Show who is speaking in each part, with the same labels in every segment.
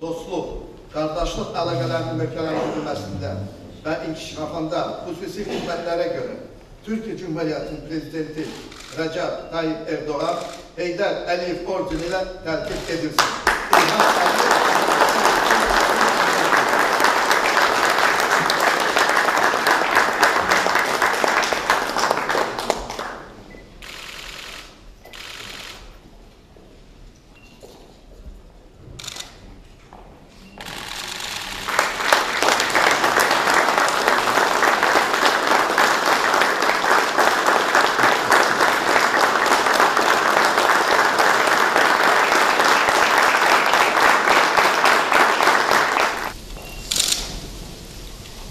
Speaker 1: dostluq, qardaşlıq əlaqələrinin möhkəmləndirilməsində və inkişafında xüsusi xidmətlərə görə Türkiyə Cumhuriyyətinin Prezidenti Rəcəb Tayyip Erdoğan Heydər Əliyev ordeni ilə təltif edilsin. İlham Əliyev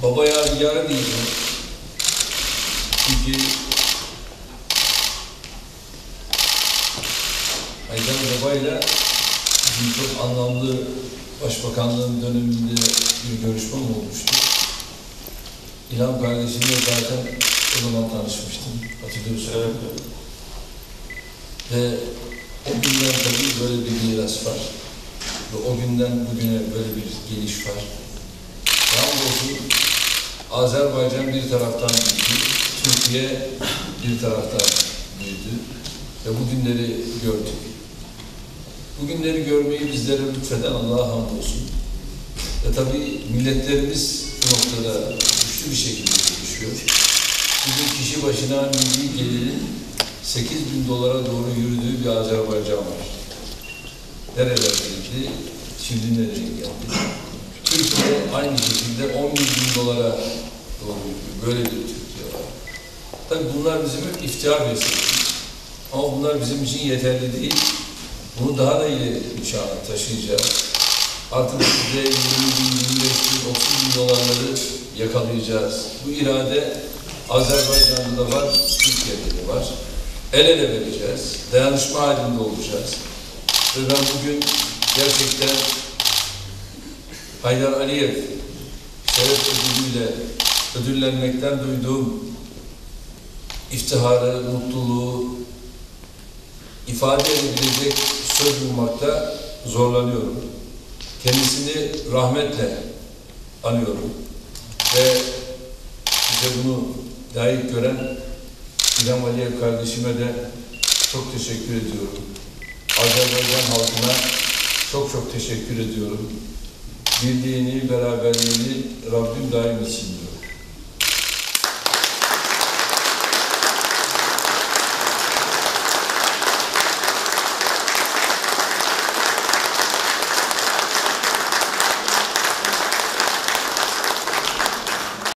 Speaker 2: Baba yadigarı diyeceğim. Çünkü Haydar Baba'yla bizim çok anlamlı başbakanlığın döneminde bir görüşmem olmuştu. İlham kardeşimle zaten o zaman tanışmıştım. Hatırlıyorsun.
Speaker 3: Evet.
Speaker 2: Ve o günden tabii böyle bir miras var. Ve o günden bugüne böyle bir geliş var. Hamdolsun Azerbaycan bir taraftan büyüdü, Türkiye bir taraftan büyüdü ve bu günleri gördük. Bu günleri görmeyi bizlere lütfeden Allah'a hamdolsun. Ve tabii milletlerimiz bu noktada güçlü bir şekilde gelişiyor. Bugün kişi başına milli gelirin 8 bin dolara doğru yürüdüğü bir Azerbaycan var. Nereler geldi, şimdi nereye geldi? Türkiye aynı şekilde 10 bin dolara doğru. Böyle bir Türkiye var. Tabii bunlar bizim iftihar vesilesi. Ama bunlar bizim için yeterli değil. Bunu daha da ileri bir çağa taşıyacağız. Artık size 20 bin, 25 bin, 30 bin dolarları yakalayacağız. Bu irade Azerbaycan'da da var, Türkiye'de de var. El ele vereceğiz. Dayanışma halinde olacağız. Ve ben bugün gerçekten Haydar Aliyev şeref ödülüyle ödüllenmekten duyduğum iftiharı, mutluluğu ifade edebilecek söz bulmakta zorlanıyorum. Kendisini rahmetle anıyorum ve bize bunu layık gören İlham Aliyev kardeşime de çok teşekkür ediyorum. Azerbaycan halkına çok çok teşekkür ediyorum birliğini, beraberliğini Rabbim daim etsin.